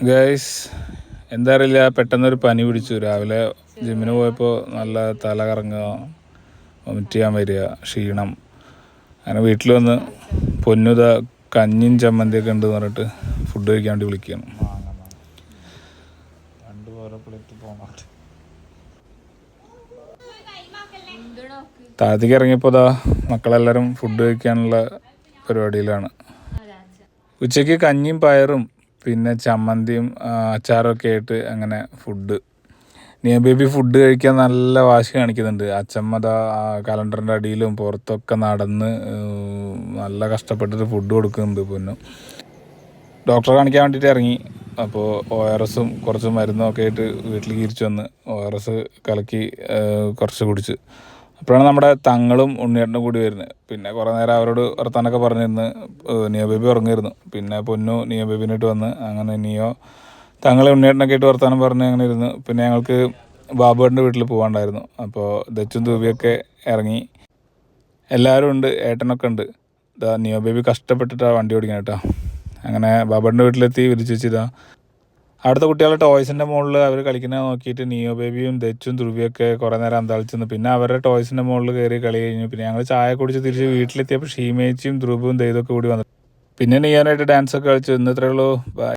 Guys എന്താ അറിയില്ല പെട്ടെന്നൊരു പനി പിടിച്ചു. രാവിലെ ജിമ്മിന് പോയപ്പോൾ നല്ല തല കറങ്ങുക വൊമിറ്റ് ചെയ്യാൻ വരിക ക്ഷീണം. അങ്ങനെ വീട്ടിൽ വന്ന് പൊന്നുത കഞ്ഞിയും ചമ്മന്തിയൊക്കെ ഉണ്ട് പറഞ്ഞിട്ട് ഫുഡ് കഴിക്കാൻ വേണ്ടി വിളിക്കുകയാണ് താഴത്തേക്ക് ഇറങ്ങിയപ്പോൾ ദാ മക്കളെല്ലാവരും ഫുഡ് കഴിക്കാനുള്ള പരിപാടിയിലാണ്. ഉച്ചയ്ക്ക് കഞ്ഞിയും പയറും പിന്നെ ചമ്മന്തിയും അച്ചാറൊക്കെ ആയിട്ട് അങ്ങനെ ഫുഡ് നിയ ബേബി ഫുഡ് കഴിക്കാൻ നല്ല വാശി കാണിക്കുന്നുണ്ട്. അച്ചമ്മത കലണ്ടറിന്റെ അടിയിലും പുറത്തൊക്കെ നടന്ന് നല്ല കഷ്ടപ്പെട്ടിട്ട് ഫുഡ് കൊടുക്കുന്നുണ്ട് പൊന്നും. ഡോക്ടറെ കാണിക്കാൻ വേണ്ടിയിട്ട് ഇറങ്ങി. അപ്പോൾ ഒ ആർ എസും കുറച്ച് മരുന്നും ഒക്കെ ആയിട്ട് വീട്ടിൽ തിരിച്ചു വന്ന് ഒ ആർ എസ് കലക്കി കുറച്ച് കുടിച്ച്. അപ്പോഴാണ് നമ്മുടെ തങ്ങളും ഉണ്ണിയേട്ടനും കൂടി വരുന്നത്. പിന്നെ കുറേ നേരം അവരോട് വർത്താനൊക്കെ പറഞ്ഞിരുന്ന്. നിയോ ബേബി ഉറങ്ങിയിരുന്നു. പിന്നെ പൊന്നു നിയോ ബേബിനായിട്ട് വന്ന് അങ്ങനെ നിയോ തങ്ങളെ ഉണ്ണിയേട്ടനൊക്കെ ആയിട്ട് വർത്താനം പറഞ്ഞ് അങ്ങനെ ഇരുന്നു. പിന്നെ ഞങ്ങൾക്ക് ബാബുവേട്ടന്റെ വീട്ടിൽ പോകാണ്ടായിരുന്നു അപ്പോൾ ദച്ചും ദൂബിയൊക്കെ ഇറങ്ങി. എല്ലാവരും ഉണ്ട് ഏട്ടനൊക്കെ ഉണ്ട്. ഇതാ നിയോ ബേബി കഷ്ടപ്പെട്ടിട്ടാണ് വണ്ടി ഓടിക്കണം കേട്ടോ. അങ്ങനെ ബാബറിന്റെ വീട്ടിലെത്തി വിരിച്ചു ഇതാ അവിടുത്തെ കുട്ടികളുടെ ടോയ്സിന്റെ മുകളിൽ അവർ കളിക്കുന്നത് നോക്കിയിട്ട് നിയോ ബേബിയും ദച്ചും ധ്രുവിയൊക്കെ കുറേ നേരം അന്താളിച്ചെന്ന് പിന്നെ അവരുടെ ടോയ്സിന്റെ മുകളിൽ കയറി കളി കഴിഞ്ഞു. പിന്നെ ഞങ്ങൾ ചായ കുടിച്ച് തിരിച്ച് വീട്ടിലെത്തിയപ്പോൾ ഷീമേച്ചിയും ധ്രുവും ദൈതൊക്കെ കൂടി വന്നു. പിന്നെ നിയോനായിട്ട് ഡാൻസ് ഒക്കെ കളിച്ചു. ഇന്നത്രേ ഉള്ളൂ. ബൈ